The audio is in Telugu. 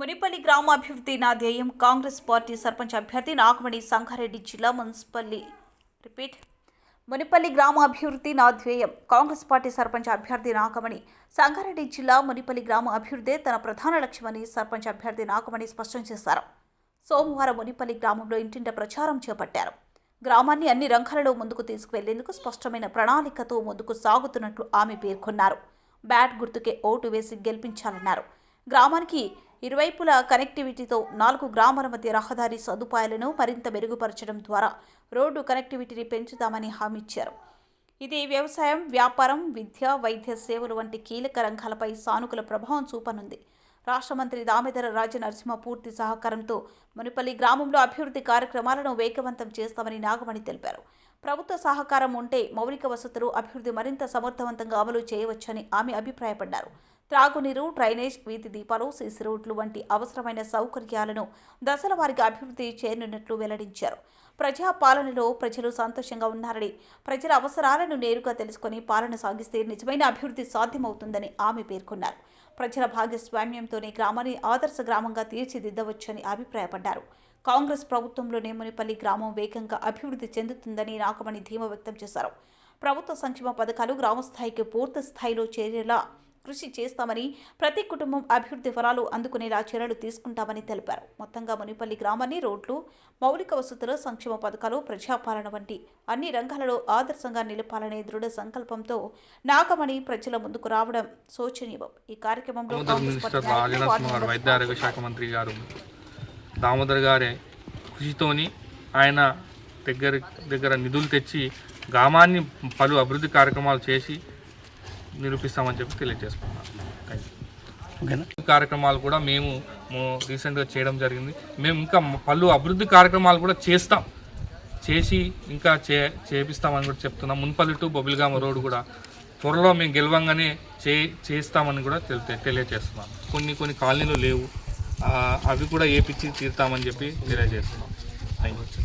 మునిపల్లి గ్రామాభివృద్ధి నా ధ్యేయం. కాంగ్రెస్ పార్టీ సర్పంచ్ అభ్యర్థి నాగమణి సంగారెడ్డి జిల్లా మున్సిపల్లి. రిపీట్. మునిపల్లి గ్రామాభివృద్ధి నా ధ్యేయం. కాంగ్రెస్ పార్టీ సర్పంచ్ అభ్యర్థి నాగమణి సంగారెడ్డి జిల్లా మునిపల్లి గ్రామ అభివృద్ధే తన ప్రధాన లక్ష్యమని సర్పంచ్ అభ్యర్థి నాగమణి స్పష్టం చేశారు. సోమవారం మునిపల్లి గ్రామంలో ఇంటింట ప్రచారం చేపట్టారు. గ్రామాన్ని అన్ని రంగాలలో ముందుకు తీసుకువెళ్ళేందుకు స్పష్టమైన ప్రణాళికతో ముందుకు సాగుతున్నట్లు ఆమె పేర్కొన్నారు. బ్యాట్ గుర్తుకే ఓటు వేసి గెలిపించాలన్నారు. గ్రామానికి ఇరువైపులా కనెక్టివిటీతో నాలుగు గ్రామాల మధ్య రహదారి సదుపాయాలను మరింత మెరుగుపరచడం ద్వారా రోడ్డు కనెక్టివిటీని పెంచుతామని హామీ ఇచ్చారు. ఇది వ్యవసాయం వ్యాపారం విద్య వైద్య సేవలు వంటి కీలక రంగాలపై సానుకూల ప్రభావం చూపనుంది. రాష్ట్ర మంత్రి దామోదర రాజ నరసింహ పూర్తి సహకారంతో మునిపల్లి గ్రామంలో అభివృద్ధి కార్యక్రమాలను వేగవంతం చేస్తామని నాగమణి తెలిపారు. ప్రభుత్వ సహకారం ఉంటే మౌలిక వసతులు అభివృద్ధి మరింత సమర్థవంతంగా అమలు చేయవచ్చని ఆమె అభిప్రాయపడ్డారు. త్రాగునీరు డ్రైనేజ్ వీధి దీపాలు సీసీ రోడ్లు వంటి అవసరమైన సౌకర్యాలను దశల వారిగా అభివృద్ధి చేయనున్నట్లు వెల్లడించారు. ప్రజా పాలనలో ప్రజలు సంతోషంగా ఉన్నారని ప్రజల అవసరాలను నేరుగా తెలుసుకొని పాలన సాగిస్తే నిజమైన అభివృద్ధి సాధ్యమవుతుందని ఆమె పేర్కొన్నారు. ప్రజల భాగస్వామ్యంతోనే గ్రామాన్ని ఆదర్శ గ్రామంగా తీర్చిదిద్దవచ్చని అభిప్రాయపడ్డారు. కాంగ్రెస్ ప్రభుత్వంలోనే మునిపల్లి గ్రామం వేగంగా అభివృద్ధి చెందుతుందని నాగమణి ధీమా వ్యక్తం చేశారు. ప్రభుత్వ సంక్షేమ పథకాలు గ్రామస్థాయికి పూర్తి స్థాయిలో చేరేలా కృషి చేస్తామని ప్రతి కుటుంబం అభివృద్ధి ఫలాలు అందుకునేలా చర్యలు తీసుకుంటామని తెలిపారు. మొత్తంగా మునిపల్లి గ్రామాన్ని రోడ్లు మౌలిక వసతులు సంక్షేమ పథకాలు ప్రజాపాలన వంటి అన్ని రంగాలలో ఆదర్శంగా నిలపాలనే దృఢ సంకల్పంతో నాగమణి ప్రజల ముందుకు రావడం శోచనీయం. ఈ కార్యక్రమంలో వైద్య ఆరోగ్య శాఖ మంత్రి గారు దామోదర్ గారి కృషితోని ఆయన దగ్గర దగ్గర నిధులు తెచ్చి గ్రామాన్ని పలు అభివృద్ధి కార్యక్రమాలు చేసి నిరూపిస్తామని చెప్పి తెలియజేసుకున్నాను. థ్యాంక్ యూ ఓకేనా? కార్యక్రమాలు కూడా మేము రీసెంట్గా చేయడం జరిగింది. మేము ఇంకా పలు అభివృద్ధి కార్యక్రమాలు కూడా చేస్తాం. చేసి ఇంకా చే చేపిస్తామని కూడా చెప్తున్నాం. మున్పల్లి టు బొబిల్గామ రోడ్ కూడా త్వరలో మేము గెలవంగానే చే చేస్తామని కూడా తెలి తెలియజేస్తున్నాం. కొన్ని కొన్ని కాలనీలు లేవు. అవి కూడా ఏపిచ్చి తీరుతామని చెప్పి తెలియజేస్తున్నాం. Thank you